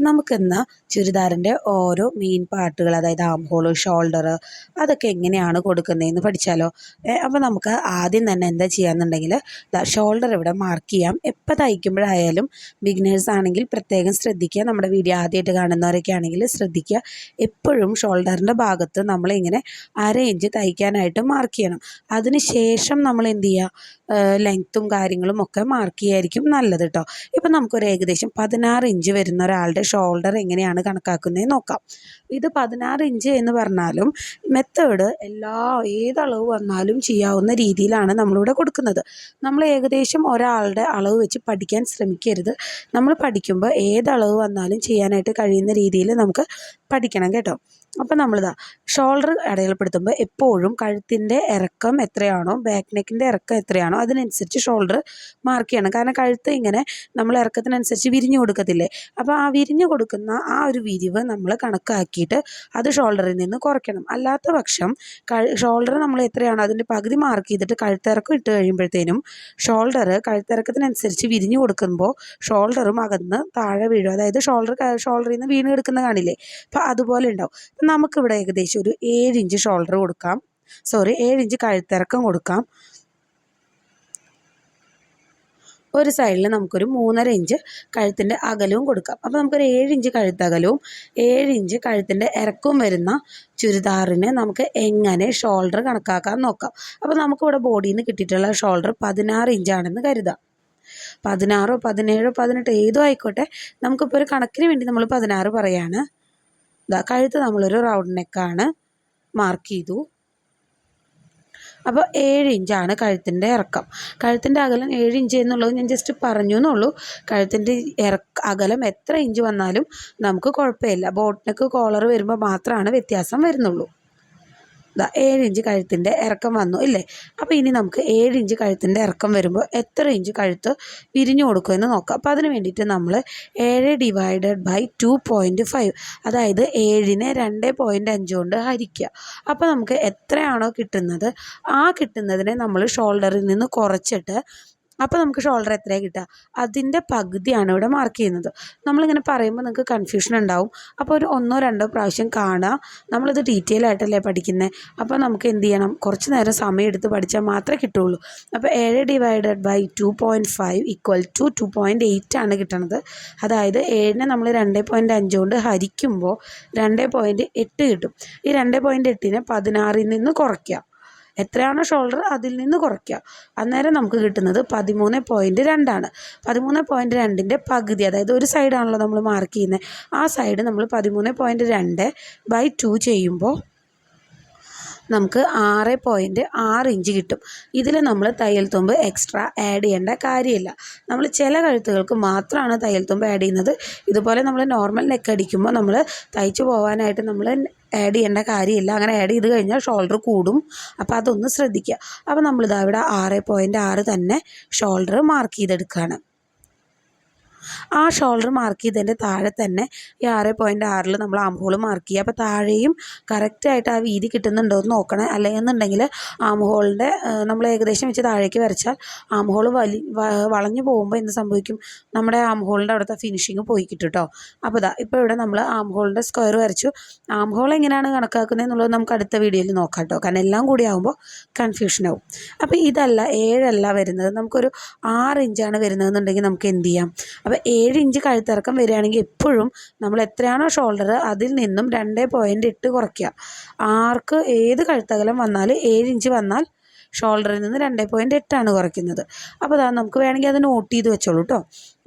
നമുക്കിന്ന് ചുരിദാറിന്റെ ഓരോ മെയിൻ പാർട്ടുകൾ അതായത് ആം ഹോൾ ഷോൾഡർ അതൊക്കെ എങ്ങനെയാണ് കൊടുക്കുന്നതെന്ന് പഠിച്ചാലോ? അപ്പോൾ നമുക്ക് ആദ്യം തന്നെ എന്താ ചെയ്യാന്നുണ്ടെങ്കിൽ ഷോൾഡർ ഇവിടെ മാർക്ക് ചെയ്യാം. എപ്പോൾ തയ്ക്കുമ്പോഴായാലും ബിഗിനേഴ്സ് ആണെങ്കിൽ പ്രത്യേകം ശ്രദ്ധിക്കുക. നമ്മുടെ വീഡിയോ ആദ്യമായിട്ട് കാണുന്നവരൊക്കെ ആണെങ്കിൽ ശ്രദ്ധിക്കുക. എപ്പോഴും ഷോൾഡറിന്റെ ഭാഗത്ത് നമ്മളിങ്ങനെ അര ഇഞ്ച് തയ്ക്കാനായിട്ട് മാർക്ക് ചെയ്യണം. അതിന് ശേഷം നമ്മൾ എന്ത് ചെയ്യുക? ലെങ്ത്തും കാര്യങ്ങളും ഒക്കെ മാർക്ക് ചെയ്യായിരിക്കും നല്ലത് കേട്ടോ ഇപ്പം നമുക്കൊരു ഏകദേശം പതിനാറ് ഇഞ്ച് വരുന്ന ഒരാളുടെ ഷോൾഡർ എങ്ങനെയാണ് കണക്കാക്കുന്നത് നോക്കാം. ഇത് പതിനാറ് ഇഞ്ച് എന്ന് പറഞ്ഞാലും മെത്തേഡ് എല്ലാ ഏതളവ് വന്നാലും ചെയ്യാവുന്ന രീതിയിലാണ് നമ്മളിവിടെ കൊടുക്കുന്നത്. നമ്മൾ ഏകദേശം ഒരാളുടെ അളവ് വെച്ച് പഠിക്കാൻ ശ്രമിക്കരുത്. നമ്മൾ പഠിക്കുമ്പോൾ ഏതളവ് വന്നാലും ചെയ്യാനായിട്ട് കഴിയുന്ന രീതിയിൽ നമുക്ക് പഠിക്കണം കേട്ടോ. അപ്പം നമ്മളിതാ ഷോൾഡർ അടയാളപ്പെടുത്തുമ്പോൾ എപ്പോഴും കഴുത്തിന്റെ ഇറക്കം എത്രയാണോ ബാക്ക് നെക്കിന്റെ ഇറക്കം എത്രയാണോ അതിനനുസരിച്ച് ഷോൾഡർ മാർക്ക് ചെയ്യണം. കാരണം കഴുത്ത് ഇങ്ങനെ നമ്മൾ ഇറക്കത്തിനനുസരിച്ച് വിരിഞ്ഞു കൊടുക്കത്തില്ലേ? അപ്പോൾ ആ വിരിഞ്ഞു കൊടുക്കുന്ന ആ ഒരു വിരിവ് നമ്മൾ കണക്കാക്കിയിട്ട് അത് ഷോൾഡറിൽ നിന്ന് കുറയ്ക്കണം. അല്ലാത്ത പക്ഷം ഷോൾഡർ നമ്മൾ എത്രയാണോ അതിന്റെ പകുതി മാർക്ക് ചെയ്തിട്ട് കഴുത്തിറക്കം ഇട്ട് കഴിയുമ്പോഴത്തേനും ഷോൾഡർ കഴുത്തിറക്കത്തിനനുസരിച്ച് വിരിഞ്ഞു കൊടുക്കുമ്പോൾ ഷോൾഡറും അകന്ന് താഴെ വീഴും. അതായത് ഷോൾഡർ ഷോൾഡറിൽ നിന്ന് വീണ് കിടക്കുന്ന കാണില്ലേ? അപ്പോൾ അതുപോലെ ഉണ്ടാവും. നമുക്കിവിടെ ഏകദേശം ഒരു ഏഴ് ഇഞ്ച് ഷോൾഡർ കൊടുക്കാം. സോറി ഏഴ് ഇഞ്ച് കഴുത്തിറക്കം കൊടുക്കാം. ഒരു സൈഡിൽ നമുക്കൊരു മൂന്നര ഇഞ്ച് കഴുത്തിന്റെ അകലവും കൊടുക്കാം. അപ്പോൾ നമുക്കൊരു ഏഴ് ഇഞ്ച് കഴുത്തകലവും ഏഴ് ഇഞ്ച് കഴുത്തിന്റെ ഇറക്കവും വരുന്ന ചുരിദാറിന് നമുക്ക് എങ്ങനെ ഷോൾഡർ കണക്കാക്കാൻ നോക്കാം. അപ്പോൾ നമുക്കിവിടെ ബോഡിയിൽ നിന്ന് കിട്ടിയിട്ടുള്ള ഷോൾഡർ പതിനാറ് ഇഞ്ചാണെന്ന് കരുതാം. പതിനാറോ പതിനേഴോ പതിനെട്ടോ ഏതോ ആയിക്കോട്ടെ. നമുക്കിപ്പോൾ ഒരു കണക്കിന് വേണ്ടി നമ്മൾ പതിനാറ് പറയാണ്. കഴുത്ത് നമ്മളൊരു റൗണ്ട് നെക്കാണ് മാർക്ക് ചെയ്തു. അപ്പോൾ ഏഴ് ഇഞ്ചാണ് കഴുത്തിന്റെ ഇറക്കം. കഴുത്തിന്റെ അകലം ഏഴ് ഇഞ്ച് എന്നുള്ളത് ഞാൻ ജസ്റ്റ് പറഞ്ഞു എന്നുള്ളൂ കഴുത്തിന്റെ ഇറക്ക അകലം എത്ര ഇഞ്ച് വന്നാലും നമുക്ക് കുഴപ്പമില്ല. ബോട്ടിനൊക്കെ കോളർ വരുമ്പോൾ മാത്രമാണ് വ്യത്യാസം വരുന്നുള്ളൂ. ഏഴ് ഇഞ്ച് കഴുത്തിന്റെ ഇറക്കം വന്നു ഇല്ലേ? അപ്പോൾ ഇനി നമുക്ക് ഏഴ് ഇഞ്ച് കഴുത്തിന്റെ ഇറക്കം വരുമ്പോൾ എത്ര ഇഞ്ച് കഴുത്ത് വിരിഞ്ഞു കൊടുക്കുമെന്ന് നോക്കാം. അപ്പോൾ അതിന് വേണ്ടിയിട്ട് നമ്മൾ ഏഴ് divided by two point five അതായത് ഏഴിനെ രണ്ട് പോയിന്റ് അഞ്ച് കൊണ്ട് ഹരിക്കുക. അപ്പോൾ നമുക്ക് എത്രയാണോ കിട്ടുന്നത്? ആ കിട്ടുന്നതിനെ നമ്മൾ ഷോൾഡറിൽ നിന്ന് കുറച്ചിട്ട് അപ്പോൾ നമുക്ക് ഷോൾഡർ എത്രയാണ് കിട്ടുക? അതിന്റെ പകുതിയാണ് ഇവിടെ മാർക്ക് ചെയ്യുന്നത്. നമ്മളിങ്ങനെ പറയുമ്പോൾ നിങ്ങൾക്ക് കൺഫ്യൂഷൻ ഉണ്ടാവും. അപ്പോൾ ഒരു ഒന്നോ രണ്ടോ പ്രാവശ്യം കാണുക. നമ്മളിത് ഡീറ്റെയിൽ ആയിട്ടല്ലേ പഠിക്കുന്നത് അപ്പോൾ നമുക്ക് എന്ത് ചെയ്യണം? കുറച്ച് നേരം സമയം എടുത്ത് പഠിച്ചാൽ മാത്രമേ കിട്ടുള്ളൂ. അപ്പോൾ ഏഴ് divided by two point five equal to two point eight ആണ് കിട്ടണത്. അതായത് ഏഴിനെ നമ്മൾ രണ്ട് പോയിന്റ് അഞ്ച് കൊണ്ട് ഹരിക്കുമ്പോൾ രണ്ട് പോയിന്റ് എട്ട് കിട്ടും. ഈ രണ്ട് പോയിന്റ് എട്ടിനെ പതിനാറിൽ നിന്ന് കുറയ്ക്കുക. എത്രയാണോ ഷോൾഡർ അതിൽ നിന്ന് കുറയ്ക്കുക. അന്നേരം നമുക്ക് കിട്ടുന്നത് പതിമൂന്ന് പോയിന്റ് രണ്ടാണ്. പതിമൂന്ന് പോയിന്റ് രണ്ടിന്റെ പകുതി അതായത് ഒരു സൈഡാണല്ലോ നമ്മൾ മാർക്ക് ചെയ്യുന്നത്. ആ സൈഡ് നമ്മൾ പതിമൂന്ന് പോയിന്റ് രണ്ട് ബൈ ടു ചെയ്യുമ്പോൾ നമുക്ക് ആറ് പോയിന്റ് ആറ് ഇഞ്ച് കിട്ടും. ഇതിൽ നമ്മൾ തയ്യൽ തുമ്പ് എക്സ്ട്രാ ആഡ് ചെയ്യേണ്ട കാര്യമില്ല. നമ്മൾ ചില കഴുത്തുകൾക്ക് മാത്രമാണ് തയ്യൽ തുമ്പ് ആഡ് ചെയ്യുന്നത്. ഇതുപോലെ നമ്മൾ നോർമൽ നെക്ക് അടിക്കുമ്പോൾ നമ്മൾ തയ്ച്ചു പോകാനായിട്ട് നമ്മൾ ആഡ് ചെയ്യേണ്ട കാര്യമില്ല. അങ്ങനെ ആഡ് ചെയ്ത് കഴിഞ്ഞാൽ ഷോൾഡർ കൂടും. അപ്പോൾ അതൊന്ന് ശ്രദ്ധിക്കുക. അപ്പോൾ നമ്മളിതാ ഇവിടെ ആറ് പോയിന്റ് ആറ് തന്നെ ഷോൾഡർ മാർക്ക് ചെയ്തെടുക്കുകയാണ് ആ ഷോൾഡർ മാർക്ക് ചെയ്തതിന്റെ താഴെ തന്നെ ഈ ആറ് പോയിന്റ് ആറിൽ നമ്മൾ ആംഹോൾ മാർക്ക് ചെയ്യുക. അപ്പോൾ താഴെയും കറക്റ്റായിട്ട് ആ വീതി കിട്ടുന്നുണ്ടോ എന്ന് നോക്കണം. അല്ലെന്നുണ്ടെങ്കിൽ ആംഹോളിന്റെ നമ്മൾ ഏകദേശം വെച്ച് താഴേക്ക് വരച്ചാൽ ആംഹോൾ വലി വളഞ്ഞു പോകുമ്പോൾ എന്ത് സംഭവിക്കും? നമ്മുടെ ആംഹോളിന്റെ അവിടുത്തെ ഫിനിഷിങ് പോയി കിട്ടും കേട്ടോ അപ്പോൾ ഇതാ ഇപ്പോൾ ഇവിടെ നമ്മൾ ആംഹോളിന്റെ സ്ക്വയർ വരച്ചു. ആംഹോൾ എങ്ങനെയാണ് കണക്കാക്കുന്നത് എന്നുള്ളത് നമുക്ക് അടുത്ത വീഡിയോയിൽ നോക്കാം കേട്ടോ കാരണം എല്ലാം കൂടി ആകുമ്പോൾ കൺഫ്യൂഷൻ ആവും. അപ്പോൾ ഇതല്ല ഏഴല്ല വരുന്നത്. നമുക്കൊരു ആറ് ഇഞ്ചാണ് വരുന്നതെന്നുണ്ടെങ്കിൽ നമുക്ക് എന്ത് ചെയ്യാം? അപ്പോൾ ഏഴ് ഇഞ്ച് കഴുത്തിറക്കം വരികയാണെങ്കിൽ എപ്പോഴും നമ്മൾ എത്രയാണോ ഷോൾഡർ അതിൽ നിന്നും രണ്ട് പോയിന്റ് ഇട്ട് കുറയ്ക്കുക. ആർക്ക് ഏത് കഴുത്തകലം വന്നാൽ ഏഴ് ഇഞ്ച് വന്നാൽ ഷോൾഡറിൽ നിന്ന് രണ്ട് പോയിന്റ് എട്ടാണ് കുറയ്ക്കുന്നത്. അപ്പോൾ അതാ നമുക്ക് വേണമെങ്കിൽ അത് നോട്ട് ചെയ്ത് വെച്ചോളൂ കേട്ടോ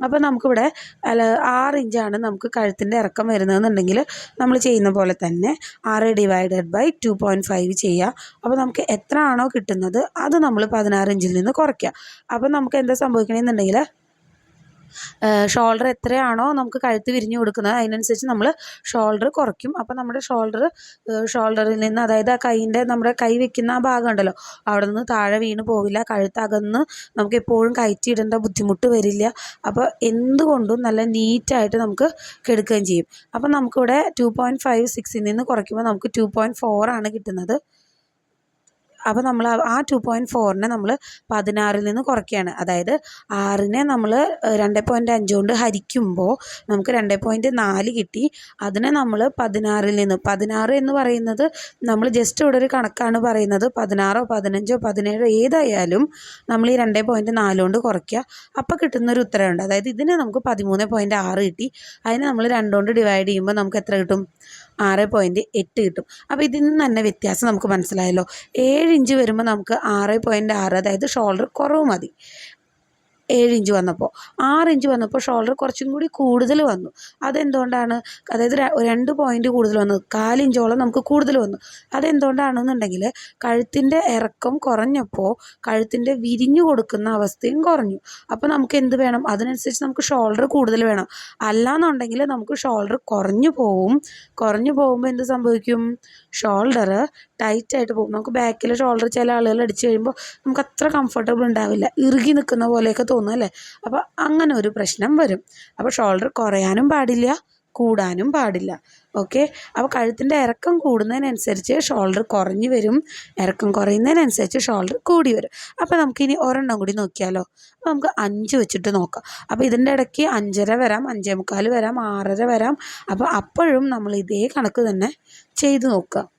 അപ്പോൾ നമുക്കിവിടെ അല്ല ആറ് ഇഞ്ചാണ് നമുക്ക് കഴുത്തിന്റെ ഇറക്കം വരുന്നതെന്നുണ്ടെങ്കിൽ നമ്മൾ ചെയ്യുന്ന പോലെ തന്നെ ആറ് divided by two point five ചെയ്യുക. അപ്പോൾ നമുക്ക് എത്ര ആണോ കിട്ടുന്നത് അത് നമ്മൾ പതിനാറ് ഇഞ്ചിൽ നിന്ന് കുറയ്ക്കുക. അപ്പോൾ നമുക്ക് എന്താ സംഭവിക്കണമെന്നുണ്ടെങ്കിൽ ഷോൾഡർ എത്രയാണോ നമുക്ക് കഴുത്ത് വിരിഞ്ഞു കൊടുക്കുന്നത്. അതിനനുസരിച്ച് നമ്മൾ ഷോൾഡർ കുറയ്ക്കും. അപ്പോൾ നമ്മുടെ ഷോൾഡർ ഷോൾഡറിൽ നിന്ന് അതായത് ആ കൈയിന്റെ നമ്മുടെ കൈ വെക്കുന്ന ആ ഭാഗം ഉണ്ടല്ലോ അവിടെ നിന്ന് താഴെ വീണ് പോവില്ല. കഴുത്തകന്ന് നമുക്ക് എപ്പോഴും കയറ്റിയിടേണ്ട ബുദ്ധിമുട്ട് വരില്ല. അപ്പോൾ എന്തുകൊണ്ടും നല്ല നീറ്റായിട്ട് നമുക്ക് കെടുക്കുകയും ചെയ്യും. അപ്പോൾ നമുക്കിവിടെ ടു പോയിന്റ് ഫൈവ് സിക്സിൽ നിന്ന് കുറയ്ക്കുമ്പോൾ നമുക്ക് ടു പോയിന്റ് ഫോർ ആണ് കിട്ടുന്നത്. അപ്പോൾ നമ്മൾ ആ ടു പോയിന്റ് ഫോറിനെ നമ്മൾ പതിനാറിൽ നിന്ന് കുറയ്ക്കുകയാണ്. അതായത് ആറിനെ നമ്മൾ രണ്ട് പോയിന്റ് അഞ്ച് കൊണ്ട് ഹരിക്കുമ്പോൾ നമുക്ക് രണ്ട് പോയിന്റ് നാല് കിട്ടി. അതിനെ നമ്മൾ പതിനാറിൽ നിന്ന് പതിനാറ് എന്ന് പറയുന്നത് നമ്മൾ ജസ്റ്റ് ഇവിടെ ഒരു കണക്കാണ് പറയുന്നത്. പതിനാറോ പതിനഞ്ചോ പതിനേഴോ ഏതായാലും നമ്മൾ ഈ രണ്ട് പോയിന്റ് നാല് കൊണ്ട് കുറയ്ക്കുക. അപ്പോൾ കിട്ടുന്നൊരു ഉത്തരവുണ്ട്. അതായത് ഇതിനെ നമുക്ക് പതിമൂന്ന് പോയിന്റ് ആറ് കിട്ടി. അതിനെ നമ്മൾ രണ്ടുകൊണ്ട് ഡിവൈഡ് ചെയ്യുമ്പോൾ നമുക്ക് എത്ര കിട്ടും? ആറ് പോയിന്റ് എട്ട് കിട്ടും. അപ്പോൾ ഇതിൽ നിന്ന് തന്നെ വ്യത്യാസം നമുക്ക് മനസ്സിലായല്ലോ. ഏഴ് ഇഞ്ച് വരുമ്പോൾ നമുക്ക് ആറ് പോയിന്റ് ആറ് അതായത് ഷോൾഡർ കുറവ് മതി. ഏഴ് ഇഞ്ച് വന്നപ്പോൾ ആറ് ഇഞ്ച് വന്നപ്പോൾ ഷോൾഡർ കുറച്ചും കൂടി കൂടുതൽ വന്നു. അതെന്തുകൊണ്ടാണ്? അതായത് രണ്ട് പോയിന്റ് കൂടുതൽ വന്നു. കാലിഞ്ചോളം നമുക്ക് കൂടുതൽ വന്നു. അതെന്തുകൊണ്ടാണെന്നുണ്ടെങ്കിൽ കഴുത്തിന്റെ ഇറക്കം കുറഞ്ഞപ്പോൾ കഴുത്തിന്റെ വിരിഞ്ഞു കൊടുക്കുന്ന അവസ്ഥയും കുറഞ്ഞു. അപ്പോൾ നമുക്ക് എന്ത് വേണം? അതിനനുസരിച്ച് നമുക്ക് ഷോൾഡർ കൂടുതൽ വേണം. അല്ലാന്നുണ്ടെങ്കിൽ നമുക്ക് ഷോൾഡർ കുറഞ്ഞു പോവും. കുറഞ്ഞു പോകുമ്പോൾ എന്ത് സംഭവിക്കും? ഷോൾഡർ ടൈറ്റായിട്ട് പോകും. നമുക്ക് ബാക്കിൽ ഷോൾഡർ ചില ആളുകൾ അടിച്ചു കഴിയുമ്പോൾ നമുക്ക് അത്ര കംഫർട്ടബിൾ ഉണ്ടാവില്ല. ഇറുകി നിൽക്കുന്ന പോലെയൊക്കെ തോന്നും. അല്ലേ അപ്പോൾ അങ്ങനെ ഒരു പ്രശ്നം വരും. അപ്പോൾ ഷോൾഡർ കുറയാനും പാടില്ല കൂടാനും പാടില്ല. ഓക്കെ അപ്പോൾ കഴുത്തിന്റെ ഇറക്കം കൂടുന്നതിനനുസരിച്ച് ഷോൾഡർ കുറഞ്ഞു വരും. ഇറക്കം കുറയുന്നതിനനുസരിച്ച് ഷോൾഡർ കൂടി വരും. അപ്പോൾ നമുക്കിനി ഒരെണ്ണം കൂടി നോക്കിയാലോ? അപ്പോൾ നമുക്ക് അഞ്ച് വെച്ചിട്ട് നോക്കാം. അപ്പോൾ ഇതിന്റെ ഇടയ്ക്ക് അഞ്ചര വരാം അഞ്ചേ മുക്കാൽ വരാം ആറര വരാം. അപ്പോൾ അപ്പോഴും നമ്മൾ ഇതേ കണക്ക് തന്നെ ചെയ്ത് നോക്കുക.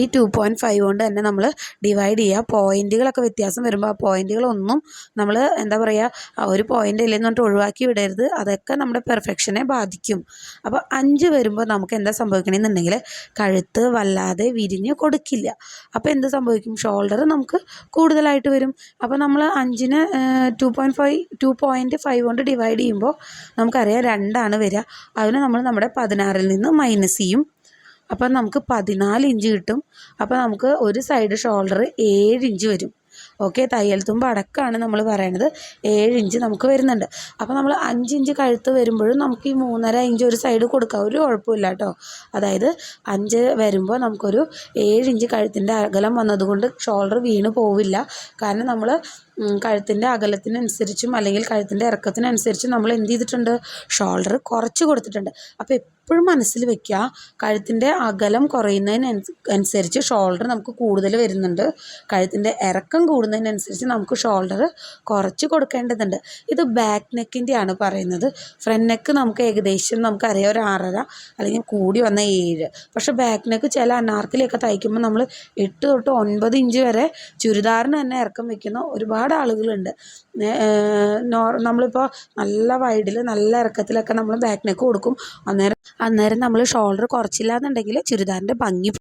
ഈ ടു പോയിന്റ് ഫൈവ് കൊണ്ട് തന്നെ നമ്മൾ ഡിവൈഡ് ചെയ്യുക പോയിന്റുകളൊക്കെ വ്യത്യാസം വരുമ്പോൾ ആ പോയിന്റുകളൊന്നും നമ്മൾ എന്താ പറയുക ഒരു പോയിന്റ് ഇല്ലെന്ന് പറഞ്ഞിട്ട് ഒഴിവാക്കി വിടരുത്. അതൊക്കെ നമ്മുടെ പെർഫെക്ഷനെ ബാധിക്കും. അപ്പോൾ അഞ്ച് വരുമ്പോൾ നമുക്ക് എന്താ സംഭവിക്കണമെന്നുണ്ടെങ്കിൽ കഴുത്ത് വല്ലാതെ വിരിഞ്ഞ് കൊടുക്കില്ല. അപ്പോൾ എന്ത് സംഭവിക്കും? ഷോൾഡർ നമുക്ക് കൂടുതലായിട്ട് വരും. അപ്പോൾ നമ്മൾ അഞ്ചിന് two point five two point five കൊണ്ട് ഡിവൈഡ് ചെയ്യുമ്പോൾ നമുക്കറിയാം രണ്ടാണ് വരിക. അതിന് നമ്മൾ നമ്മുടെ പതിനാറിൽ നിന്ന് മൈനസ് ചെയ്യും. അപ്പം നമുക്ക് പതിനാല് ഇഞ്ച് കിട്ടും. അപ്പോൾ നമുക്ക് ഒരു സൈഡ് ഷോൾഡർ ഏഴ് ഇഞ്ച് വരും. ഓക്കെ തയ്യൽ തുമ്പ് അടക്കമാണ് നമ്മൾ പറയണത്. ഏഴ് ഇഞ്ച് നമുക്ക് വരുന്നുണ്ട്. അപ്പോൾ നമ്മൾ അഞ്ച് ഇഞ്ച് കഴുത്ത് വരുമ്പോഴും നമുക്ക് ഈ മൂന്നര ഇഞ്ച് ഒരു സൈഡ് കൊടുക്കാം. ഒരു കുഴപ്പമില്ല കേട്ടോ. അതായത് അഞ്ച് വരുമ്പോൾ നമുക്കൊരു ഏഴ് ഇഞ്ച് കഴുത്തിന്റെ അകലം വന്നതുകൊണ്ട് ഷോൾഡർ വീണ് പോവില്ല. കാരണം നമ്മൾ കഴുത്തിന്റെ അകലത്തിനനുസരിച്ചും അല്ലെങ്കിൽ കഴുത്തിന്റെ ഇറക്കത്തിനനുസരിച്ചും നമ്മൾ എന്ത് ചെയ്തിട്ടുണ്ട്? ഷോൾഡർ കുറച്ച് കൊടുത്തിട്ടുണ്ട്. അപ്പോൾ എപ്പോഴും മനസ്സിൽ വെക്കുക. കഴുത്തിന്റെ അകലം കുറയുന്നതിന് അനുസരിച്ച് ഷോൾഡർ നമുക്ക് കൂടുതൽ വരുന്നുണ്ട്. കഴുത്തിന്റെ ഇറക്കം കൂടുന്നതിനനുസരിച്ച് നമുക്ക് ഷോൾഡർ കുറച്ച് കൊടുക്കേണ്ടതുണ്ട്. ഇത് ബാക്ക് നെക്കിന്റെയാണ് പറയുന്നത്. ഫ്രണ്ട് നെക്ക് നമുക്ക് ഏകദേശം നമുക്കറിയാം ഒരു ആറര അല്ലെങ്കിൽ കൂടി വന്ന ഏഴ്. പക്ഷേ ബാക്ക് നെക്ക് ചില അനാർക്കിലൊക്കെ തയ്ക്കുമ്പോൾ നമ്മൾ എട്ട് തൊട്ട് ഒൻപത് ഇഞ്ച് വരെ ചുരിദാറിന് തന്നെ ഇറക്കം വെക്കുന്ന ഒരുപാട് ആളുകളുണ്ട്. നമ്മളിപ്പോൾ നല്ല വൈഡിൽ നല്ല ഇറക്കത്തിലൊക്കെ നമ്മൾ ബാക്ക് നെക്ക് കൊടുക്കും. അന്നേരം അന്നേരം നമ്മൾ ഷോൾഡർ കുറച്ചില്ല എന്നുണ്ടെങ്കിൽ ചുരിദാറിന്റെ ഭംഗി